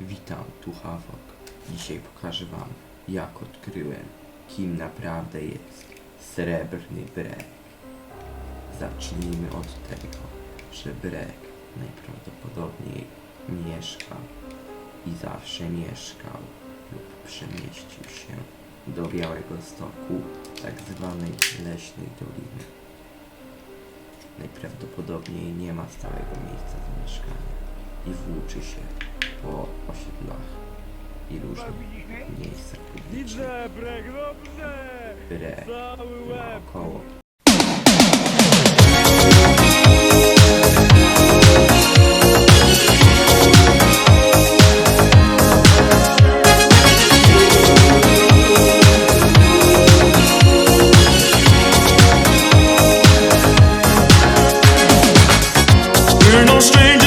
Witam, tu Hawok. Dzisiaj pokażę wam, jak odkryłem, kim naprawdę jest srebrny brek. Zacznijmy od tego, że brek najprawdopodobniej mieszka i zawsze mieszkał lub przemieścił się do Białego Stoku, tak zwanej Leśnej Doliny. Najprawdopodobniej nie ma stałego miejsca zamieszkania i włóczy się po Ладно. И нужно. Не Диджей, брек, добре! Брек. Кого? strange